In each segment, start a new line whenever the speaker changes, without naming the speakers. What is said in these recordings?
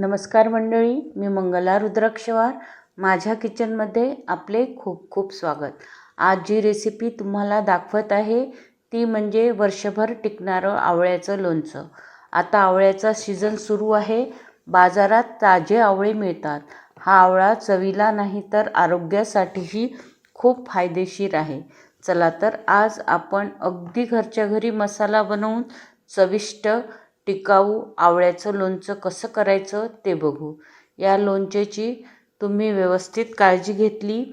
नमस्कार मंडळी मी मंगला रुद्राक्षवार. माझ्या किचनमध्ये आपले खूप खूप स्वागत. आज जी रेसिपी तुम्हाला दाखवत आहे ती म्हणजे वर्षभर टिकणारं आवळ्याचं लोणचं. आता आवळ्याचा सीझन सुरू आहे. बाजारात ताजे आवळे मिळतात. हा आवळा चवीला नाही तर आरोग्यासाठीही खूप फायदेशीर आहे. चला तर आज आपण अगदी घरच्या घरी मसाला बनवून चविष्ट टिकाऊ आवळ्याचं लोणचं कसं करायचं ते बघू. या लोणच्याची तुम्ही व्यवस्थित काळजी घेतली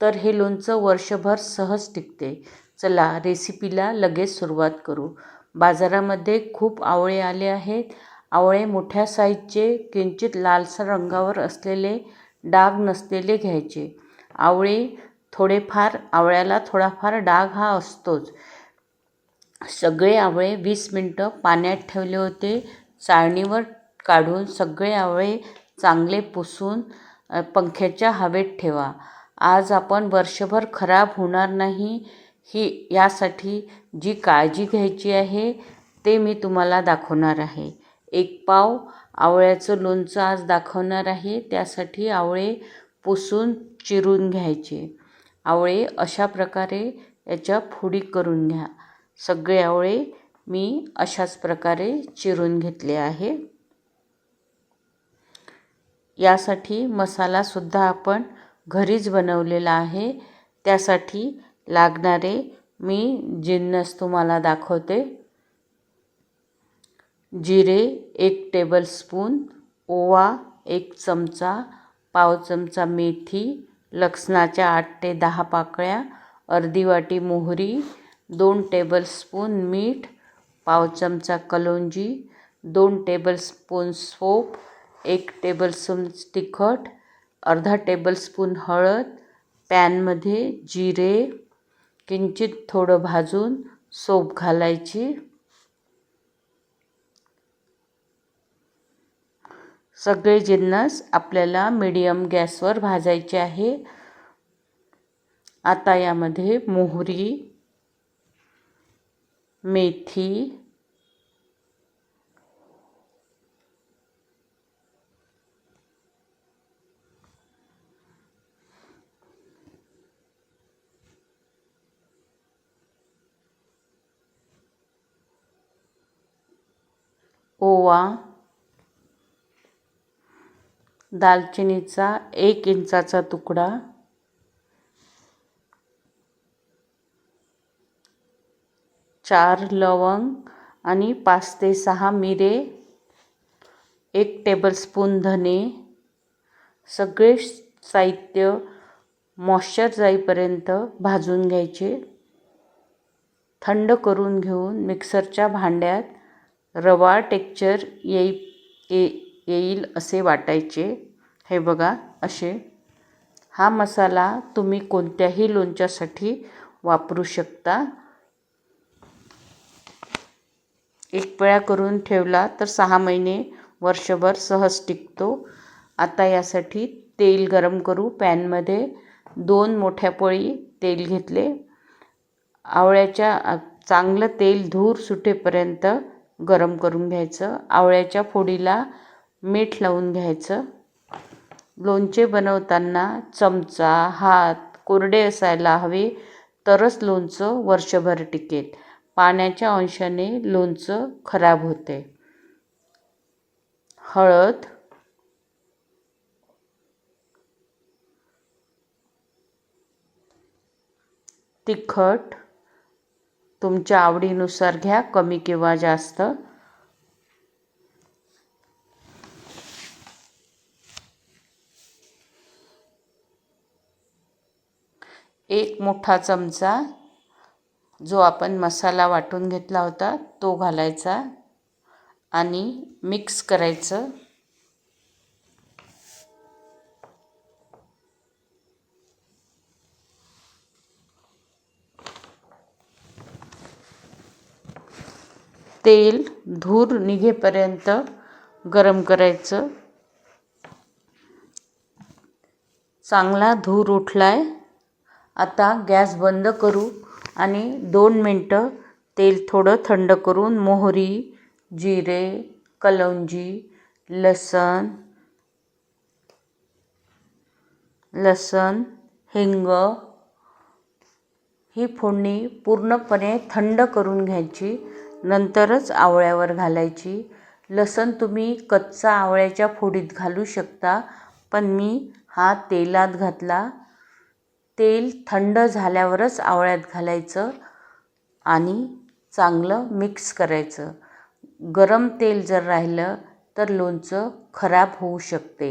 तर हे लोणचं वर्षभर सहज टिकते. चला रेसिपीला लगेच सुरुवात करू. बाजारामध्ये खूप आवळे आले आहेत. आवळे मोठ्या साईजचे किंचित लालसर रंगावर असलेले डाग नसलेले घ्यायचे. आवळे थोडेफार आवळ्याला थोडाफार डाग हा असतोच. सगळे आवळे वीस मिनटं पाण्यात ठेवले होते. चाळणीवर काढून सगळे आवळे चांगले पुसून पंख्याच्या हवेत ठेवा. आज आपण वर्षभर खराब होणार नाही ही यासाठी जी काळजी घ्यायची आहे ते मी तुम्हाला दाखवणार आहे. एक पाव आवळ्याचं लोणचं आज दाखवणार आहे. त्यासाठी आवळे पुसून चिरून घ्यायचे. आवळे अशा प्रकारे याच्या फोडी करून घ्या. सगळे आवळे मी अशाच प्रकारे चिरून घेतले आहे. यासाठी मसालासुद्धा आपण घरीच बनवलेला आहे. त्यासाठी लागणारे मी जिन्नस तुम्हाला दाखवते. जिरे एक टेबलस्पून ओवा एक चमचा पाव चमचा मेथी लसणाच्या आठ ते दहा पाकळ्या अर्धी वाटी मोहरी दोन टेबलस्पून मीठ पाव चमचा कलोंजी दोन टेबलस्पून सोप एक टेबलस्पून तिखट अर्धा टेबलस्पून हळद पॅनमध्ये जिरे किंचित थोडं भाजून सोप घालायची. सगळे जिन्नस आपल्याला मीडियम गॅसवर भाजायचे आहे. आता यामध्ये मोहरी मेथी ओवा दालचिनीचा एक इंचाचा तुकडा चार लवंग आणि पाच ते सहा मिरे एक टेबलस्पून धने सगळे साहित्य मॉश्चर जाईपर्यंत भाजून घ्यायचे. थंड करून घेऊन मिक्सरच्या भांड्यात रवा टेक्चर येई ये येईल असे वाटायचे. हे बघा असे. हा मसाला तुम्ही कोणत्याही लोणच्यासाठी वापरू शकता. एक करून ठेवला तर सहा महिने वर्षभर सहज टिकतो. आता यासाठी तेल गरम करू. पॅनमध्ये दोन मोठ्या पोळी तेल घेतले. आवळ्याच्या चांगलं तेल धूर सुटेपर्यंत गरम करून घ्यायचं. आवळ्याच्या फोडीला मीठ लावून घ्यायचं. लोणचे बनवताना चमचा हात कोरडे असायला हवे तरच लोणचं वर्षभर टिकेल. पाण्याच्या अंशाने लोणचं खराब होते. हळद तिखट तुमच्या आवडीनुसार घ्या कमी किंवा जास्त. एक मोठा चमचा जो आपण मसाला वाटून घेतला होता तो घालायचा आणि मिक्स करायचं. तेल धूर निघेपर्यंत गरम करायचं. चांगला धूर उठलाय. आता गॅस बंद करू. आणि दोन मिनटं तेल थोडं थंड करून मोहरी जिरे कलौंजी लसण लसण हिंग ही फोडणी पूर्णपणे थंड करून घ्यायची. नंतरच आवळ्यावर घालायची. लसण तुम्ही कच्चा आवळ्याच्या फोडीत घालू शकता पण मी हा तेलात घातला. तेल थंड झाल्यावरच आवळ्यात घालायचं आणि चांगलं मिक्स करायचं. गरम तेल जर राहिलं तर लोणचं खराब होऊ शकते.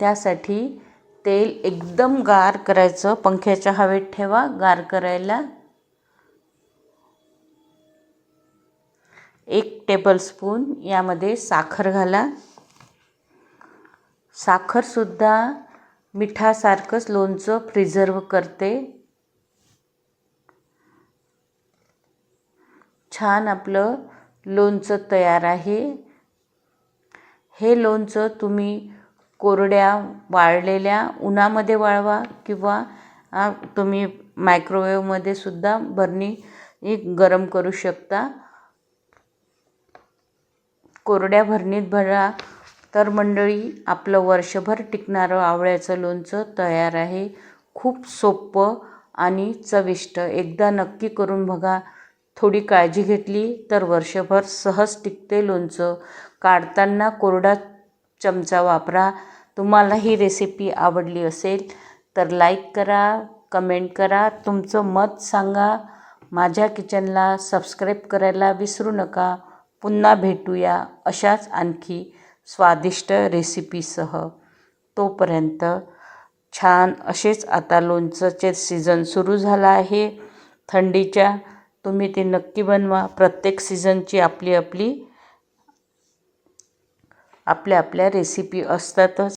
त्यासाठी तेल एकदम गार करायचं. पंख्याच्या हवेत ठेवा गार करायला. एक टेबलस्पून यामध्ये साखर घाला. साखरसुद्धा मिठासारखंच लोणचं प्रिझर्व करते. छान आपलं लोणचं तयार आहे. हे लोणचं तुम्ही कोरड्या वाळलेल्या उन्हामध्ये वाळवा किंवा तुम्ही मायक्रोवेवमध्ये सुद्धा बरणी गरम करू शकता. कोरड्या भरणीत भरा तर मंडळी आपलं वर्षभर टिकणारं आवळ्याचं लोणचं तयार आहे. खूप सोपं आणि चविष्ट. एकदा नक्की करून बघा. थोडी काळजी घेतली तर वर्षभर सहज टिकते लोणचं. काढताना कोरडा चमचा वापरा. तुम्हाला ही रेसिपी आवडली असेल तर लाईक करा कमेंट करा. तुमचं मत सांगा. माझ्या किचनला सबस्क्राईब करायला विसरू नका. पुन्हा भेटूया अशाच आणखी स्वादिष्ट रेसिपीसह तोपर्यंत छान असेच आता लोणचंचे सीझन सुरू झाला आहे. थंडीच्या तुम्ही ते नक्की बनवा. प्रत्येक सीझनची आपली आपली आपल्या आपल्या रेसिपी असतातच.